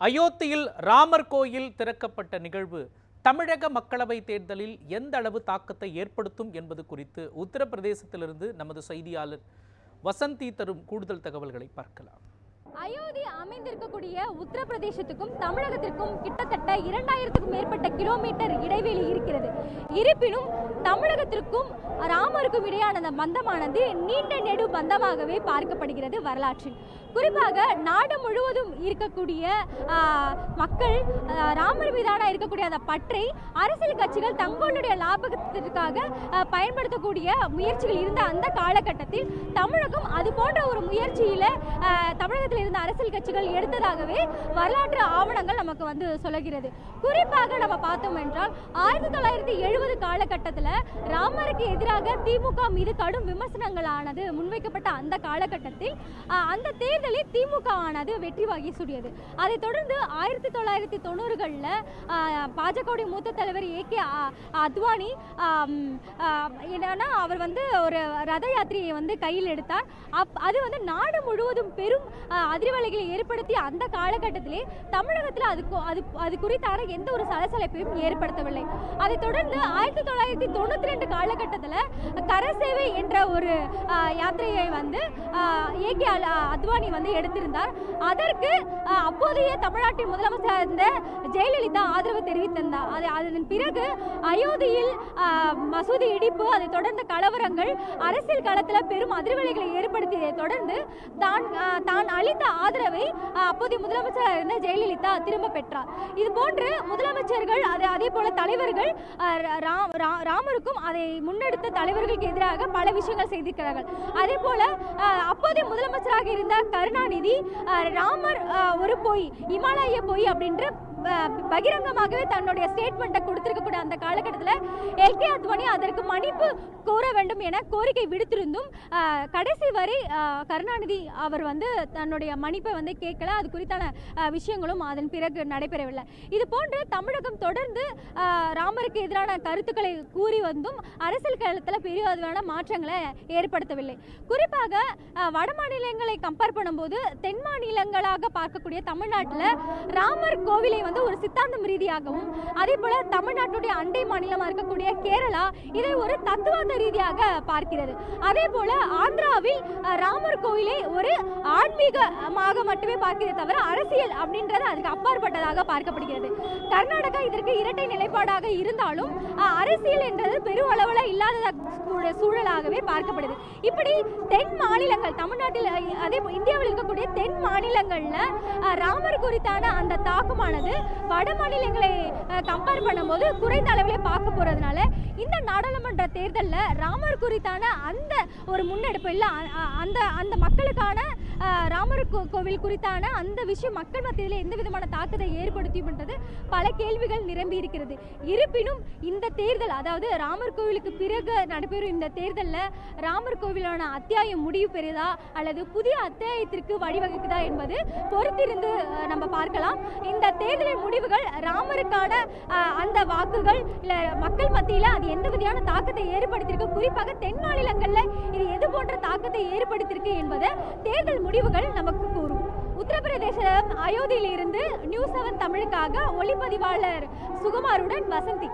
அயோத்தியில் ராமர் கோயில் திறக்கப்பட்ட நிகழ்வு தமிழக மக்களவை தேர்தலில் எந்த அளவு தாக்கத்தை ஏற்படுத்தும் என்பது குறித்து உத்தரப்பிரதேசத்திலிருந்து நமது செய்தியாளர் வசந்தி தரும் கூடுதல் தகவல்களை பார்க்கலாம். அயோத்தி அமைந்திருக்கக்கூடிய உத்தரப்பிரதேசத்துக்கும் தமிழகத்திற்கும் கிட்டத்தட்ட இரண்டாயிரத்துக்கும் மேற்பட்ட கிலோமீட்டர் இடைவெளி இருக்கிறது. இருப்பினும் தமிழகத்திற்கும் ராமருக்கும் இடையான அந்த பந்தமானது நீண்ட நெடு பந்தமாகவே பார்க்கப்படுகிறது வரலாற்றில். குறிப்பாக நாடு முழுவதும் இருக்கக்கூடிய மக்கள் ராமர் மீதான இருக்கக்கூடிய அந்த பற்றை அரசியல் கட்சிகள் தங்களுடைய லாபத்திற்காக பயன்படுத்தக்கூடிய முயற்சிகள் இருந்த அந்த காலகட்டத்தில் தமிழகம் அது போன்ற ஒரு முயற்சியில தமிழகத்தில் இருந்த அரசியல் கட்சிகள் எடுத்ததாகவே வரலாற்று ஆவணங்கள் நமக்கு வந்து சொல்லுகிறது. குறிப்பாக நம்ம பார்த்தோம் என்றால் ஆயிரத்தி தொள்ளாயிரத்தி எழுபது காலகட்டத்தில் ராமருக்கு எதிராக திமுக மீது கடும் விமர்சனங்களானது முன்வைக்கப்பட்ட அந்த காலகட்டத்தில் அந்த தேர்தலில் திமுக ஆனது வெற்றி வாகி சூடியது. அதைத் தொடர்ந்து ஆயிரத்தி தொள்ளாயிரத்தி தொண்ணூறுகளில் பாஜகவுடைய மூத்த தலைவர் ஏ கே அத்வானி என்னன்னா அவர் வந்து ஒரு ரத யாத்திரையை வந்து கையில் எடுத்தார். அப் அது வந்து நாடு முழுவதும் பெரும் அதிர்வலைகளை ஏற்படுத்தி அந்த காலகட்டத்திலே தமிழகத்தில் அது அது அது குறித்தான எந்த ஒரு சலசலப்பையும் ஏற்படுத்தவில்லை. அதைத் தொடர்ந்து ஆயிரத்தி தொள்ளாயிரத்தி தொண்ணூற்றி ரெண்டு காலகட்டத்தில் கரசேவை என்ற ஒரு யாத்திரையை வந்து ஏ கே அத்வானி வந்து எடுத்திருந்தார். அதற்கு அப்போதைய தமிழ்நாட்டின் முதலமைச்சராக இருந்த ஜெயலலிதா ஆதரவு தெரிவித்திருந்தார். அது அதன் பிறகு அயோத்தியில் மசூதி இடிப்பு அதைத் தொடர்ந்த கலவரங்கள் அரசியல் களத்தில் பெரும் அதிர்வலைகளை ஏற்படுத்தியதை தொடர்ந்து தான் தான் அளித்த ஆதரவை அப்போதைய முதலமைச்சராக இருந்த ஜெயலலிதா திரும்ப பெற்றார். இது போன்று முதலமைச்சர்கள் அது அதே போல தலைவர்கள் ரா- ராமருக்கும் அதை முன்னெடுத்த தலைவர்களுக்கு எதிராக பல விஷயங்கள் செய்திருக்கிறார்கள். அதே போல அப்போதைய முதலமைச்சராக இருந்த கருணாநிதி ராமர் ஒரு பொய் இமாலய பொய் அப்படின்ற பகிரங்கமாகவே தன்னுடைய ஸ்டேட்மெண்ட்டை கொடுத்திருக்கக்கூடிய அந்த காலகட்டத்தில் எல்கே அத்வானி அதற்கு மன்னிப்பு கோர வேண்டும் என கோரிக்கை விடுத்திருந்தும் கடைசி வரை கருணாநிதி அவர் வந்து தன்னுடைய மன்னிப்பை வந்து கேட்கல. அது குறித்தான விஷயங்களும் அதன் பிறகு நடைபெறவில்லை. இது போன்று தமிழகம் தொடர்ந்து ராமருக்கு எதிரான கருத்துக்களை கூறி வந்தும் அரசியல் களத்தில் பெரிய அளவிலான மாற்றங்களை ஏற்படுத்தவில்லை. குறிப்பாக வட மாநிலங்களை கம்பேர் பண்ணும்போது தென் மாநிலங்களாக பார்க்கக்கூடிய தமிழ்நாட்டில் ராமர் கோவிலை வந்து ஒரு சித்தாந்தம் ரீதியாகவும் அதே போல தமிழ்நாட்டுடைய அண்டை மாநிலமாக இருக்கக்கூடிய கேரளா இதை ஒரு தத்துவார்த்த ரீதியாக பார்க்கிறது. அதே போல ஆந்திராவில் ராமர் கோயிலை ஒரு ஆன்மீகமாக மட்டுமே பார்க்கிறதே தவிர அரசியல் அப்படின்றது அதுக்கு அப்பாற்பட்டதாக பார்க்கப்படுகிறது. கர்நாடகா இதற்கு இரட்டை நிலைப்பாடாக இருந்தாலும் அரசியல் என்றது பெரும் அளவில் இல்லாத சூழலாகவே பார்க்கப்படுது. இப்படி தென் மாநிலங்கள் தமிழ்நாட்டில் அதே போல் இந்தியாவில் இருக்கக்கூடிய தென் மாநிலங்களில் ராமர் குறித்தான அந்த தாக்கமானது வட மாநிலங்களை கம்பேர் பண்ணும்போது குறைந்த அளவிலே பார்க்க போறதுனால இந்த நாடாளுமன்ற தேர்தலில் ராமர் குறித்தான அந்த ஒரு முன்னெடுப்பு இல்லை அந்த அந்த மக்களுக்கான ராமர் கோவில் குறித்தான அந்த விஷயம் மக்கள் மத்தியில் எந்த விதமான தாக்கத்தை ஏற்படுத்தியும்ன்றது பல கேள்விகள் நிரம்பி இருக்கிறது. இருப்பினும் இந்த தேர்தல் அதாவது ராமர் கோவிலுக்கு பிறகு நடைபெறும் இந்த தேர்தலில் ராமர் கோவிலான அத்தியாயம் முடிவு பெறுதா அல்லது புதிய அத்தியாயத்திற்கு வழிவகுக்குதா என்பது பொறுத்திருந்து நம்ம பார்க்கலாம். இந்த தேர்தலின் முடிவுகள் ராமருக்கான அந்த வாக்குகள் இல்லை மக்கள் மத்தியில் அது எந்த விதமான தாக்கத்தை ஏற்படுத்தியிருக்கு? குறிப்பாக தென் மாநிலங்களில் இது எது போன்ற தாக்கத்தை ஏற்படுத்தியிருக்கு என்பதை தேர்தல் முடிவுகள் நமக்கு கூறும். உத்தரப்பிரதேசம் அயோத்தியிலிருந்து நியூஸ் செவன் தமிழுக்காக ஒளிப்பதிவாளர் சுகுமாருடன் வசந்தி.